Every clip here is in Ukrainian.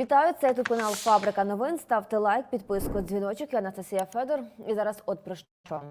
Вітаю, це тут канал Фабрика новин. Ставте лайк, підписку, дзвіночок. Я Анастасія Федор. І зараз от про що.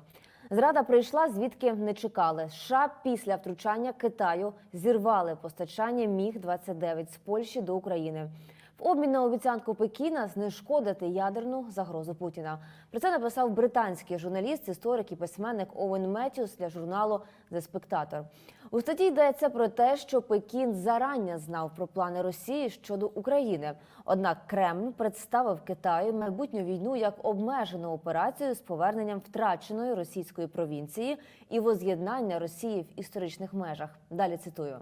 Зрада прийшла, звідки не чекали. США після втручання Китаю зірвали постачання Міг 29 з Польщі до України. В обмін на обіцянку Пекіна знешкодити ядерну загрозу Путіна. Про це написав британський журналіст, історик і письменник Оуен Меттіус для журналу The Spectator. У статті йдеться про те, що Пекін зарання знав про плани Росії щодо України. Однак Кремль представив Китаю майбутню війну як обмежену операцію з поверненням втраченої російської провінції і воз'єднання Росії в історичних межах. Далі цитую.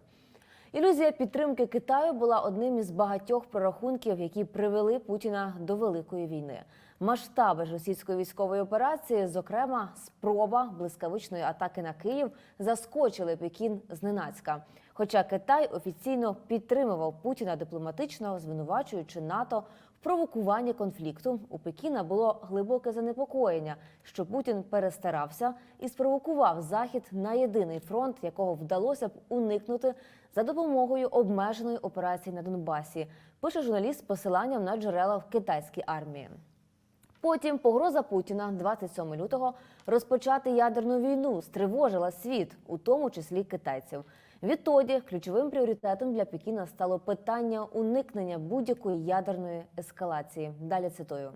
Ілюзія підтримки Китаю була одним із багатьох прорахунків, які привели Путіна до великої війни. Масштаби ж російської військової операції, зокрема, спроба блискавичної атаки на Київ, заскочили Пекін зненацька. Хоча Китай офіційно підтримував Путіна дипломатично, звинувачуючи НАТО в провокуванні конфлікту, у Пекіна було глибоке занепокоєння, що Путін перестарався і спровокував захід на єдиний фронт, якого вдалося б уникнути за допомогою обмеженої операції на Донбасі. Пише журналіст з посиланням на джерела в китайській армії. Потім погроза Путіна 27 лютого розпочати ядерну війну стривожила світ, у тому числі китайців. Відтоді ключовим пріоритетом для Пекіна стало питання уникнення будь-якої ядерної ескалації. Далі цитую.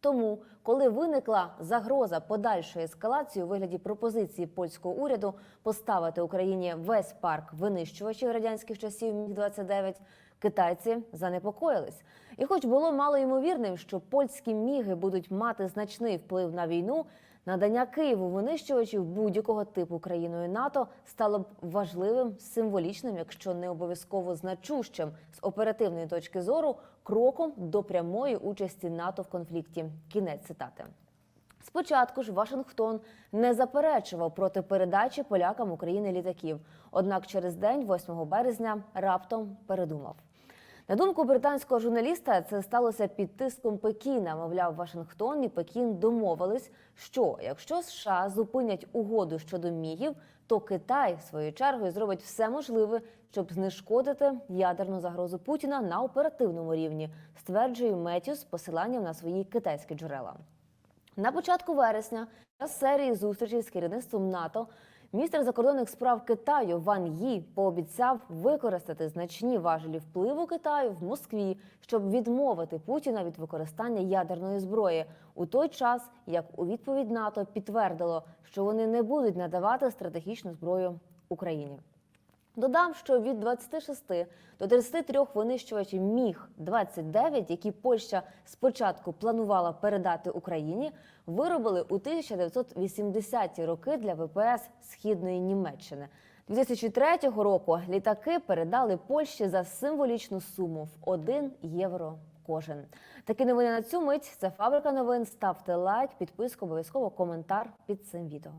Тому, коли виникла загроза подальшої ескалації у вигляді пропозиції польського уряду поставити Україні весь парк винищувачів радянських часів Міг 29 китайці занепокоїлись. І, хоч було мало ймовірним, що польські міги будуть мати значний вплив на війну, надання Києву винищувачів будь-якого типу країною НАТО стало б важливим, символічним, якщо не обов'язково значущим з оперативної точки зору кроком до прямої участі НАТО в конфлікті. Кінець цитати. Спочатку ж Вашингтон не заперечував проти передачі полякам України літаків. Однак через день, 8 березня, раптом передумав. На думку британського журналіста, це сталося під тиском Пекіна. Мовляв, Вашингтон і Пекін домовились, що якщо США зупинять угоду щодо мігів, то Китай своєю чергою зробить все можливе, щоб знешкодити ядерну загрозу Путіна на оперативному рівні, стверджує Меттіус з посиланням на свої китайські джерела. На початку вересня час серії зустрічей з керівництвом НАТО міністр закордонних справ Китаю Ван Ї пообіцяв використати значні важелі впливу Китаю в Москві, щоб відмовити Путіна від використання ядерної зброї у той час, як у відповідь НАТО підтвердило, що вони не будуть надавати стратегічну зброю Україні. Додам, що від 26 до 33 винищувачів міг 29 які Польща спочатку планувала передати Україні, виробили у 1980-ті роки для ВПС східної Німеччини. 2003 року літаки передали Польщі за символічну суму в 1 євро кожен. Такі новини на цю мить. Це фабрика новин. Ставте лайк, підписку, обов'язково коментар під цим відео.